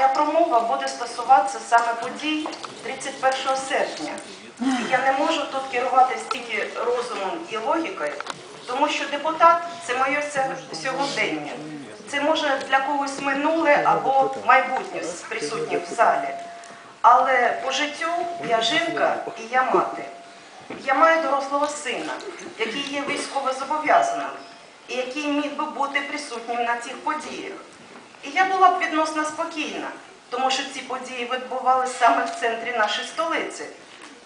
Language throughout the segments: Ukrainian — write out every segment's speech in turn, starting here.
моя промова буде стосуватися саме подій 31 серпня. Я не можу тут керуватися тільки розумом і логікою, тому що депутат це моє сьогодення. Це може для когось минуле або майбутнє з присутніх в залі. Але по життю я жінка і я мати. Я маю дорослого сина, який є військово зобов'язаним і який міг би бути присутнім на цих подіях. І я була б відносно спокійна, тому що ці події відбувалися саме в центрі нашої столиці,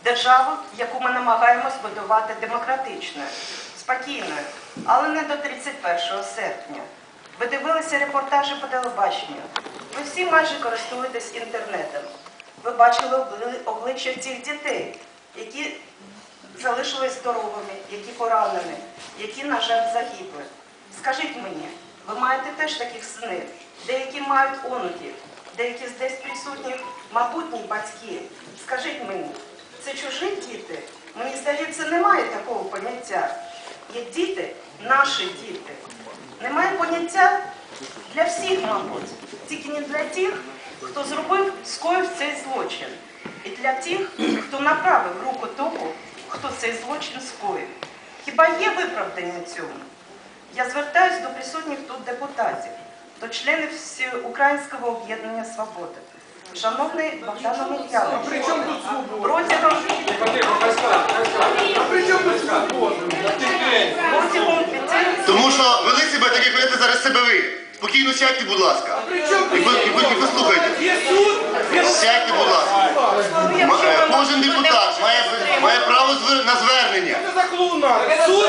держави, яку ми намагаємось будувати демократичною, спокійною, але не до 31 серпня. Ви дивилися репортажі по телебаченню. Ви всі майже користуєтесь інтернетом. Ви бачили обличчя цих дітей, які залишились здоровими, які поранені, які, на жаль, загибли. Скажіть мені, ви маєте теж таких синів, деякі мають онуків, деякі здесь присутні майбутні батьки. Скажіть мені, це чужі діти? Мені здається, немає такого поняття. Є діти, наші діти. Немає поняття для всіх, мабуть, тільки не для тих, хто зробив, скоїв цей злочин. І для тих, хто направив руку тому, хто цей злочин скоїв. Хіба є виправдання цьому? Я звертаюся до присутніх тут депутатів, до членів Всеукраїнського об'єднання «Свобода». Шановний Богдан Омельянович, протягом, Тому що вели себе так, як ведете зараз себе ви. Спокійно сядьте, будь ласка. І, ви- і, ви- і послухайте. Є суд, Сядьте, будь ласка. Е, ви Кожен депутат має, має право на звернення. Суд.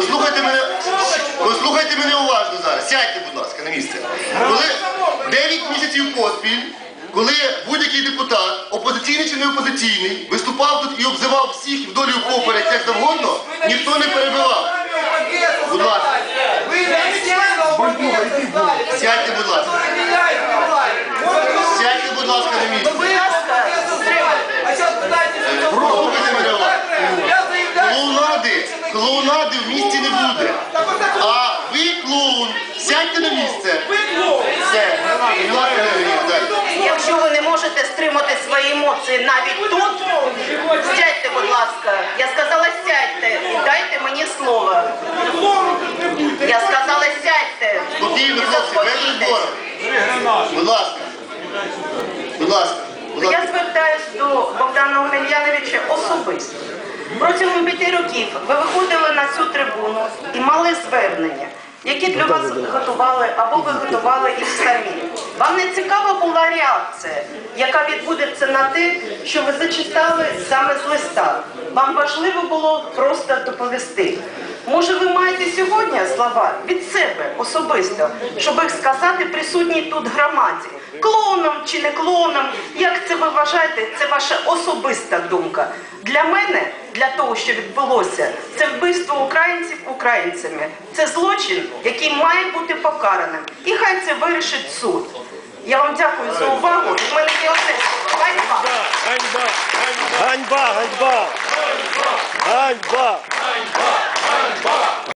Послухайте мене, послухайте мене уважно зараз. Сядьте, будь ласка, на місце. Коли 9 місяців поспіль, коли будь-який депутат, опозиційний чи не опозиційний, виступав тут і обзивав всіх вдолі поперек, як завгодно, ніхто не перебивав. Будь ласка, Ви реально обов'язки сядьте, будь ласка. Сядьте, будь ласка, на місце. Будь ласка, стримайте. А зараз питайте, що Послухайте мене уважно. я заявляю. Клоунади, клоунади в місті не буде. А ви клоун, сядьте на місце. Все. Якщо ви не можете стримати свої емоції навіть тут, сядьте, будь ласка. Я сказала, сядьте і дайте мені слово. Я сказала, сядьте Спокійно, заспокійтесь. Будь ласка. Будь ласка. Будь Я ласка. звертаюсь до Богдана Омельяновича особисто. Протягом п'яти років ви виходили на цю трибуну і мали звернення, які для вас готували або ви готували їх самі. Вам не цікава була реакція, яка відбудеться на те, що ви зачитали саме з листа. Вам важливо було просто доповісти. Може, ви маєте сьогодні слова від себе особисто, щоб їх сказати присутній тут громаді. Клоуном чи не клоуном, як це ви вважаєте, це ваша особиста думка. Для мене, для того, що відбулося, це вбивство українців українцями. Це злочин, який має бути покараним. І хай це вирішить суд. Я вам дякую за увагу. У мене є одне слово. Ганьба. Ганьба! Ганьба! Ганьба! Ганьба!